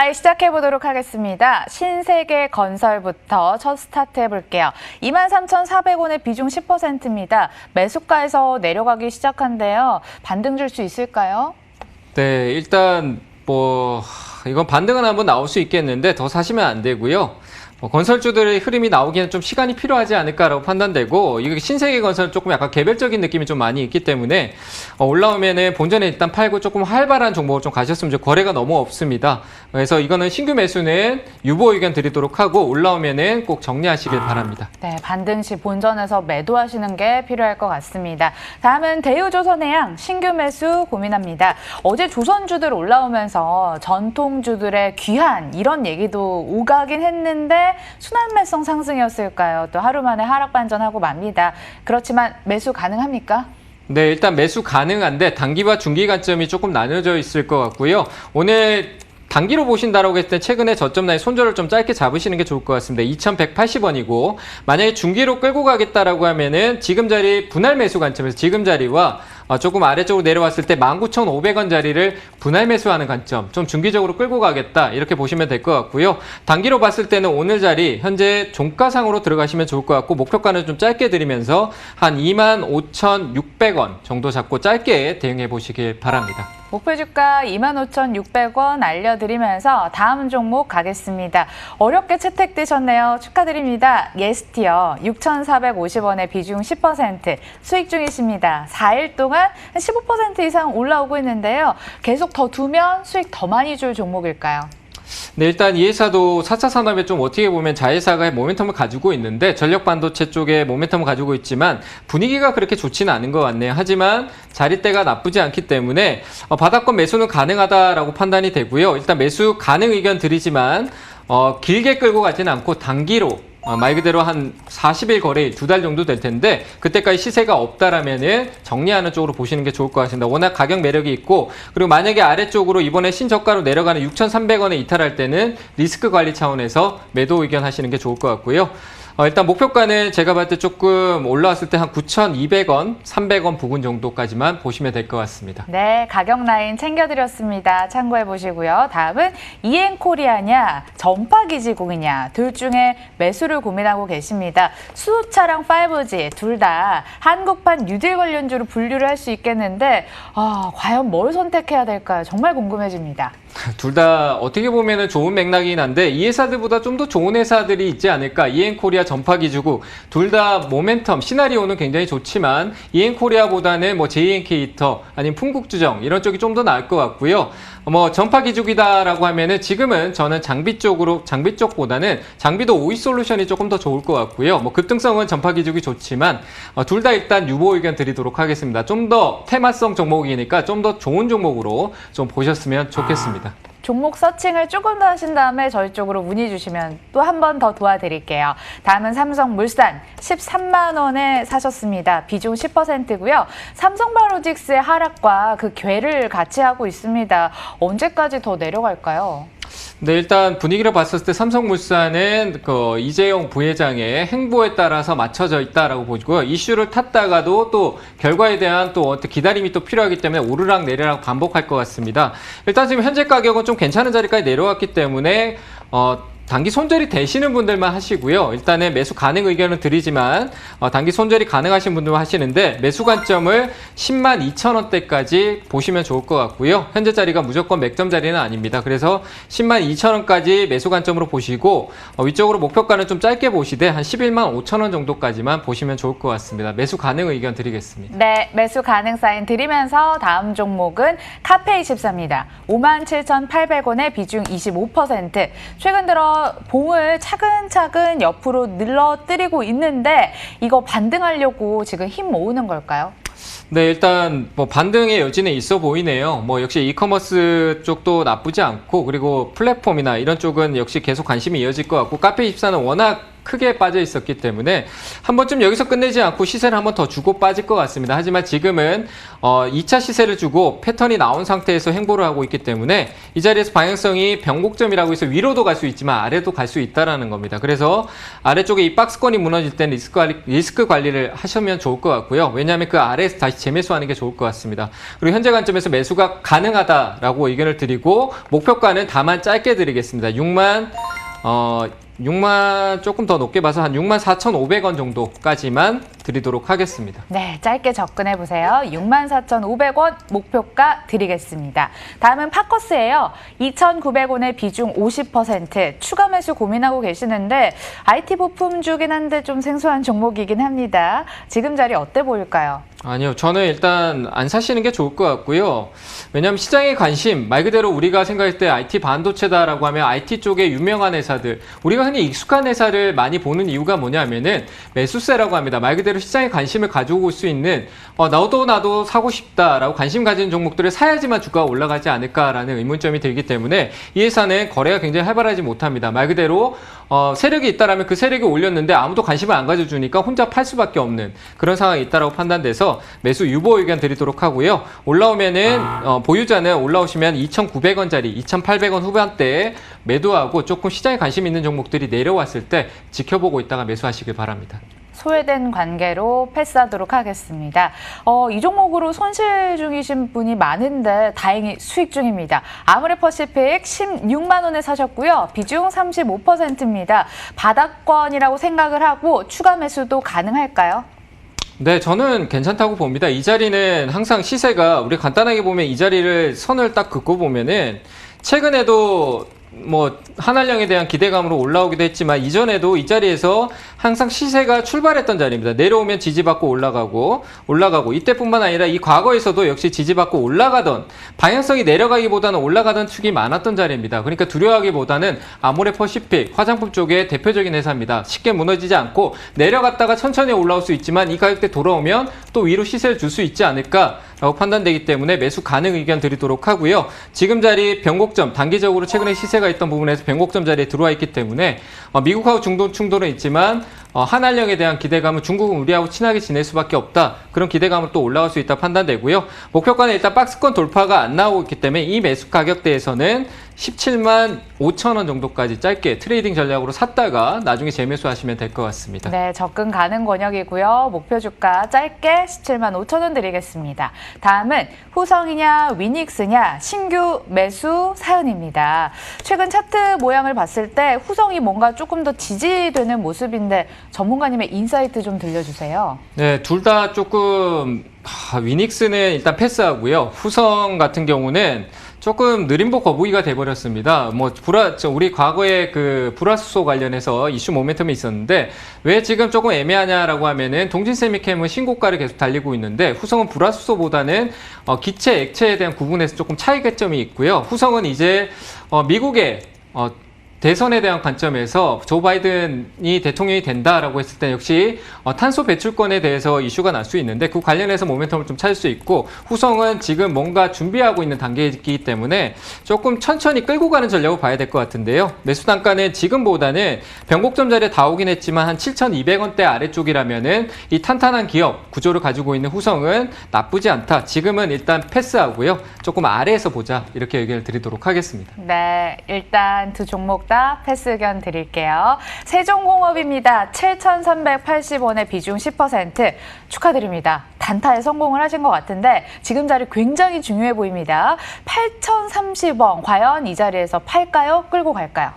굿바이 시작해 보도록 하겠습니다. 신세계 건설부터 첫 스타트 해볼게요. 23,400원의 비중 10%입니다. 매수가에서 내려가기 시작한데요. 반등 줄 수 있을까요? 네, 일단 뭐 이건 반등은 한번 나올 수 있겠는데 더 사시면 안 되고요. 뭐 건설주들의 흐름이 나오기에는 좀 시간이 필요하지 않을까라고 판단되고 이게 신세계 건설 조금 약간 개별적인 느낌이 좀 많이 있기 때문에 어, 올라오면은 본전에 일단 팔고 조금 활발한 종목을 좀 가셨으면 좋 거래가 너무 없습니다. 그래서 이거는 신규 매수는 유보 의견 드리도록 하고 올라오면은 꼭 정리하시길 바랍니다. 네, 반등 시 본전에서 매도하시는 게 필요할 것 같습니다. 다음은 대우조선해양 신규 매수 고민합니다. 어제 조선주들 올라오면서 전통주들의 귀한 이런 얘기도 오가긴 했는데 순환 매성 상승이었을까요? 또 하루 만에 하락 반전하고 맙니다. 그렇지만 매수 가능합니까? 네, 일단 매수 가능한데 단기와 중기 관점이 조금 나눠져 있을 것 같고요. 오늘 단기로 보신다라고 했을 때 최근에 저점 라인 손절을 좀 짧게 잡으시는 게 좋을 것 같습니다. 2,180원이고 만약에 중기로 끌고 가겠다라고 하면은 지금 자리 분할 매수 관점에서 지금 자리와 어, 조금 아래쪽으로 내려왔을 때 19,500원 자리를 분할 매수하는 관점, 좀 중기적으로 끌고 가겠다 이렇게 보시면 될 것 같고요. 단기로 봤을 때는 오늘 자리 현재 종가상으로 들어가시면 좋을 것 같고 목표가는 좀 짧게 드리면서 한 25,600원 정도 잡고 짧게 대응해 보시길 바랍니다. 목표 주가 25,600원 알려드리면서 다음 종목 가겠습니다. 어렵게 채택되셨네요. 축하드립니다. 예스티어 6,450원의 비중 10% 수익 중이십니다. 4일 동안 한15% 이상 올라오고 있는데요. 계속 더 두면 수익 더 많이 줄 종목일까요? 네, 일단 이 회사도 4차 산업에 좀 어떻게 보면 자회사가 모멘텀을 가지고 있는데 전력 반도체 쪽에 모멘텀을 가지고 있지만 분위기가 그렇게 좋지는 않은 것 같네요. 하지만 자리대가 나쁘지 않기 때문에 어, 바닥권 매수는 가능하다라고 판단이 되고요. 일단 매수 가능 의견 드리지만 어, 길게 끌고 가지는 않고 단기로 어, 말 그대로 한 40일 거래일 두 달 정도 될 텐데 그때까지 시세가 없다라면은 정리하는 쪽으로 보시는 게 좋을 것 같습니다. 워낙 가격 매력이 있고 그리고 만약에 아래쪽으로 이번에 신저가로 내려가는 6,300원에 이탈할 때는 리스크 관리 차원에서 매도 의견 하시는 게 좋을 것 같고요. 어, 일단 목표가는 제가 봤을 때 조금 올라왔을 때 한 9,200원, 300원 부근 정도까지만 보시면 될 것 같습니다. 네, 가격 라인 챙겨드렸습니다. 참고해 보시고요. 다음은 이엔코리아냐, 전파기지국이냐 둘 중에 매수를 고민하고 계십니다. 수소차랑 5G 둘 다 한국판 뉴딜 관련주로 분류를 할 수 있겠는데 아, 과연 뭘 선택해야 될까요? 정말 궁금해집니다. 둘 다 어떻게 보면 은 좋은 맥락이긴 한데 이 회사들보다 좀 더 좋은 회사들이 있지 않을까. 이엔코리아 전파 기주국 둘다 모멘텀 시나리오는 굉장히 좋지만 이엔코리아보다는 뭐 JNK터 아니면 풍국주정 이런 쪽이 좀 더 나을 것 같고요. 뭐 전파 기죽이다라고 하면은 지금은 저는 장비 쪽으로 장비 쪽보다는 장비도 오이 솔루션이 조금 더 좋을 것 같고요. 뭐 급등성은 전파 기죽이 좋지만 어, 둘다 일단 유보 의견 드리도록 하겠습니다. 좀 더 테마성 종목이니까 좀 더 좋은 종목으로 좀 보셨으면 좋겠습니다. 종목 서칭을 조금 더 하신 다음에 저희 쪽으로 문의 주시면 또 한 번 더 도와드릴게요. 다음은 삼성물산 13만 원에 사셨습니다. 비중 10%고요. 삼성바로직스의 하락과 그 궤를 같이 하고 있습니다. 언제까지 더 내려갈까요? 네, 일단 분위기를 봤을 때 삼성물산은 그 이재용 부회장의 행보에 따라서 맞춰져 있다라고 보고요. 이슈를 탔다가도 또 결과에 대한 또 어떤 기다림이 또 필요하기 때문에 오르락 내리락 반복할 것 같습니다. 일단 지금 현재 가격은 좀 괜찮은 자리까지 내려왔기 때문에 어, 단기 손절이 되시는 분들만 하시고요. 일단은 매수 가능 의견은 드리지만 어, 단기 손절이 가능하신 분들만 하시는데 매수 관점을 10만 2천 원대까지 보시면 좋을 것 같고요. 현재 자리가 무조건 맥점 자리는 아닙니다. 그래서 10만 2천 원까지 매수 관점으로 보시고 어, 위쪽으로 목표가는 좀 짧게 보시되 한 11만 5천 원 정도까지만 보시면 좋을 것 같습니다. 매수 가능 의견 드리겠습니다. 네, 매수 가능 사인 드리면서 다음 종목은 카페24입니다. 57,800원의 비중 25%. 최근 들어 봉을 차근차근 옆으로 늘러뜨리고 있는데 이거 반등하려고 지금 힘 모으는 걸까요? 네, 일단 뭐 반등의 여지는 있어 보이네요. 뭐 역시 이커머스 쪽도 나쁘지 않고 그리고 플랫폼이나 이런 쪽은 역시 계속 관심이 이어질 것 같고 카페 24는 워낙 크게 빠져 있었기 때문에 한 번쯤 여기서 끝내지 않고 시세를 한 번 더 주고 빠질 것 같습니다. 하지만 지금은 어 2차 시세를 주고 패턴이 나온 상태에서 행보를 하고 있기 때문에 이 자리에서 방향성이 변곡점이라고 해서 위로도 갈 수 있지만 아래도 갈 수 있다라는 겁니다. 그래서 아래쪽에 이 박스권이 무너질 때는 리스크, 관리, 리스크 관리를 하시면 좋을 것 같고요. 왜냐하면 그 아래에서 다시 재매수하는 게 좋을 것 같습니다. 그리고 현재 관점에서 매수가 가능하다라고 의견을 드리고 목표가는 다만 짧게 드리겠습니다. 6만 어 6만 조금 더 높게 봐서 한 6만 4,500원 정도까지만 드리도록 하겠습니다. 네, 짧게 접근해 보세요. 64,500원 목표가 드리겠습니다. 다음은 파커스예요. 2,900원의 비중 50% 추가 매수 고민하고 계시는데 IT 부품 주긴 한데 좀 생소한 종목이긴 합니다. 지금 자리 어때 보일까요? 아니요, 저는 일단 안 사시는 게 좋을 것 같고요. 왜냐하면 시장의 관심, 말 그대로 우리가 생각할 때 IT 반도체다라고 하면 IT 쪽에 유명한 회사들, 우리가 흔히 익숙한 회사를 많이 보는 이유가 뭐냐면은 매수세라고 합니다. 말 그대로 시장에 관심을 가지고 올수 있는, 어, 나도 나도 사고 싶다라고 관심 가지는 종목들을 사야지만 주가가 올라가지 않을까라는 의문점이 들기 때문에 이 회사는 거래가 굉장히 활발하지 못합니다. 말 그대로 어, 세력이 있다라면 그 세력이 올렸는데 아무도 관심을 안 가져주니까 혼자 팔 수밖에 없는 그런 상황이 있다라고 판단돼서 매수 유보 의견 드리도록 하고요. 올라오면은 어, 보유자는 올라오시면 2,900원짜리, 2,800원 후반대에 매도하고 조금 시장에 관심 있는 종목들이 내려왔을 때 지켜보고 있다가 매수하시길 바랍니다. 소외된 관계로 패스하도록 하겠습니다. 어, 이 종목으로 손실 중이신 분이 많은데 다행히 수익 중입니다. 아무레퍼시픽 16만 원에 사셨고요. 비중 35%입니다. 바닥권이라고 생각을 하고 추가 매수도 가능할까요? 네, 저는 괜찮다고 봅니다. 이 자리는 항상 시세가 우리 간단하게 보면 이 자리를 선을 딱 긋고 보면은 최근에도 뭐 한알령에 대한 기대감으로 올라오기도 했지만 이전에도 이 자리에서 항상 시세가 출발했던 자리입니다. 내려오면 지지받고 올라가고 올라가고 이때뿐만 아니라 이 과거에서도 역시 지지받고 올라가던 방향성이 내려가기보다는 올라가던 축이 많았던 자리입니다. 그러니까 두려워하기보다는 아모레 퍼시픽 화장품 쪽의 대표적인 회사입니다. 쉽게 무너지지 않고 내려갔다가 천천히 올라올 수 있지만 이 가격대 돌아오면 또 위로 시세를 줄 수 있지 않을까라고 판단되기 때문에 매수 가능 의견 드리도록 하고요. 지금 자리 변곡점 단기적으로 최근에 시세가 있던 부분에서 변곡점 자리에 들어와 있기 때문에 어, 미국하고 중동 충돌은 있지만 어, 한알령에 대한 기대감은 중국은 우리하고 친하게 지낼 수밖에 없다. 그런 기대감으로 또 올라갈 수 있다 판단되고요. 목표가는 일단 박스권 돌파가 안 나오고 있기 때문에 이 매수 가격대에서는 17만 5천 원 정도까지 짧게 트레이딩 전략으로 샀다가 나중에 재매수 하시면 될 것 같습니다. 네, 접근 가능 권역이고요. 목표 주가 짧게 17만 5천 원 드리겠습니다. 다음은 후성이냐 위닉스냐 신규 매수 사연입니다. 최근 차트 모양을 봤을 때 후성이 뭔가 조금 더 지지되는 모습인데 전문가님의 인사이트 좀 들려주세요. 네, 둘 다 조금 아, 위닉스는 일단 패스하고요. 후성 같은 경우는 조금 느림보 거북이가 돼버렸습니다. 뭐 불화, 저 우리 과거에 그 불화수소 관련해서 이슈 모멘텀이 있었는데 왜 지금 조금 애매하냐라고 하면은 동진세미캠은 신고가를 계속 달리고 있는데 후성은 불화수소보다는 어, 기체, 액체에 대한 구분에서 조금 차이점이 있고요. 후성은 이제 어, 미국의 어, 대선에 대한 관점에서 조 바이든이 대통령이 된다라고 했을 때 역시 어, 탄소 배출권에 대해서 이슈가 날 수 있는데 그 관련해서 모멘텀을 좀 찾을 수 있고 후성은 지금 뭔가 준비하고 있는 단계이기 때문에 조금 천천히 끌고 가는 전략을 봐야 될 것 같은데요. 매수 단가는 지금보다는 변곡점 자리에 다 오긴 했지만 한 7,200원대 아래쪽이라면은 이 탄탄한 기업 구조를 가지고 있는 후성은 나쁘지 않다. 지금은 일단 패스하고요. 조금 아래에서 보자 이렇게 의견을 드리도록 하겠습니다. 네, 일단 두 종목 다 패스 의견 드릴게요. 세종공업입니다. 7,380원의 비중 10% 축하드립니다. 단타에 성공을 하신 것 같은데 지금 자리 굉장히 중요해 보입니다. 8,030원 과연 이 자리에서 팔까요? 끌고 갈까요?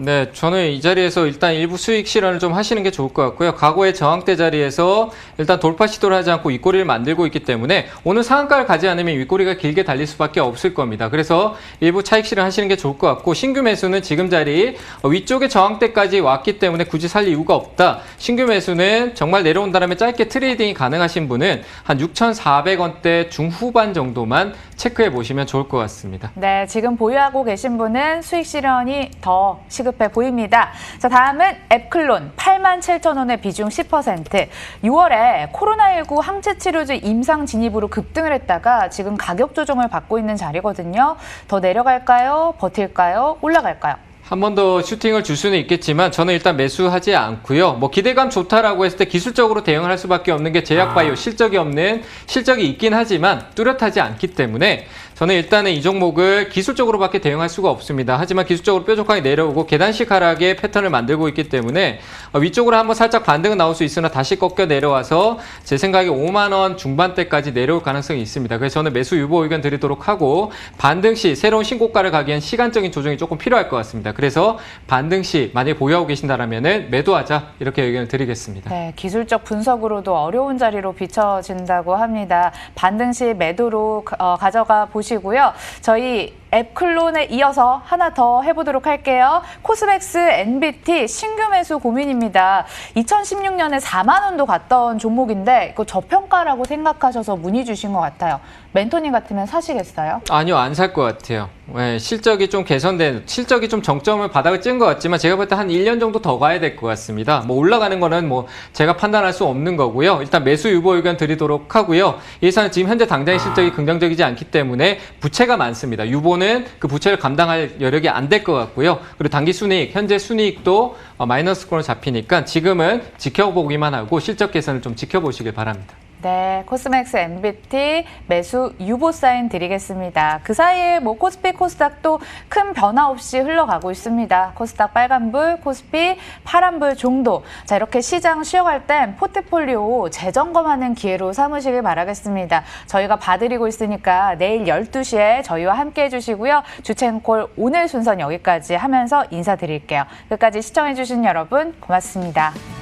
네, 저는 이 자리에서 일단 일부 수익 실현을 좀 하시는 게 좋을 것 같고요. 과거의 저항대 자리에서 일단 돌파 시도를 하지 않고 윗꼬리를 만들고 있기 때문에 오늘 상한가를 가지 않으면 윗꼬리가 길게 달릴 수밖에 없을 겁니다. 그래서 일부 차익 실현 하시는 게 좋을 것 같고 신규 매수는 지금 자리 위쪽의 저항대까지 왔기 때문에 굳이 살 이유가 없다. 신규 매수는 정말 내려온다면 짧게 트레이딩이 가능하신 분은 한 6,400원대 중후반 정도만 체크해 보시면 좋을 것 같습니다. 네, 지금 보유하고 계신 분은 수익 실현이 더 시급 해 보입니다. 자, 다음은 앱클론 87,000원의 비중 10%. 6월에 코로나19 항체 치료제 임상 진입으로 급등을 했다가 지금 가격 조정을 받고 있는 자리거든요. 더 내려갈까요? 버틸까요? 올라갈까요? 한번더 슈팅을 줄 수는 있겠지만 저는 일단 매수하지 않고요. 뭐 기대감 좋다라고 했을 때 기술적으로 대응을 할 수밖에 없는 게 제약바이오 실적이 없는 실적이 있긴 하지만 뚜렷하지 않기 때문에 저는 일단은 이 종목을 기술적으로밖에 대응할 수가 없습니다. 하지만 기술적으로 뾰족하게 내려오고 계단식 하락의 패턴을 만들고 있기 때문에 어, 위쪽으로 한번 살짝 반등은 나올 수 있으나 다시 꺾여 내려와서 제 생각에 5만 원 중반대까지 내려올 가능성이 있습니다. 그래서 저는 매수 유보 의견 드리도록 하고 반등 시 새로운 신고가를 가기 위한 시간적인 조정이 조금 필요할 것 같습니다. 그래서 반등 시 만약에 보유하고 계신다라면은 매도하자 이렇게 의견을 드리겠습니다. 네, 기술적 분석으로도 어려운 자리로 비춰진다고 합니다. 반등 시 매도로 어, 가져가 보시 고요. 저희 앱 클론에 이어서 하나 더 해보도록 할게요. 코스맥스 NBT 신규 매수 고민입니다. 2016년에 4만 원도 갔던 종목인데 이거 저평가라고 생각하셔서 문의 주신 것 같아요. 멘토님 같으면 사시겠어요? 아니요, 안 살 것 같아요. 네, 실적이 좀 개선된, 실적이 좀 정점을 바닥을 찍은 것 같지만 제가 볼 때 한 1년 정도 더 가야 될 것 같습니다. 뭐 올라가는 거는 뭐 제가 판단할 수 없는 거고요. 일단 매수 유보 의견 드리도록 하고요. 예산은 지금 현재 당장의 실적이 긍정적이지 않기 때문에 부채가 많습니다. 유보 는 그 부채를 감당할 여력이 안 될 것 같고요. 그리고 단기 순이익, 현재 순이익도 어, 마이너스권으로 잡히니까 지금은 지켜보기만 하고 실적 개선을 좀 지켜보시길 바랍니다. 네, 코스맥스 MBT 매수 유보 사인 드리겠습니다. 그 사이에 뭐 코스피, 코스닥도 큰 변화 없이 흘러가고 있습니다. 코스닥 빨간불, 코스피 파란불 정도. 자, 이렇게 시장 쉬어갈 땐 포트폴리오 재점검하는 기회로 삼으시길 바라겠습니다. 저희가 봐드리고 있으니까 내일 12시에 저희와 함께 해주시고요. 주첸콜 오늘 순서는 여기까지 하면서 인사드릴게요. 끝까지 시청해주신 여러분 고맙습니다.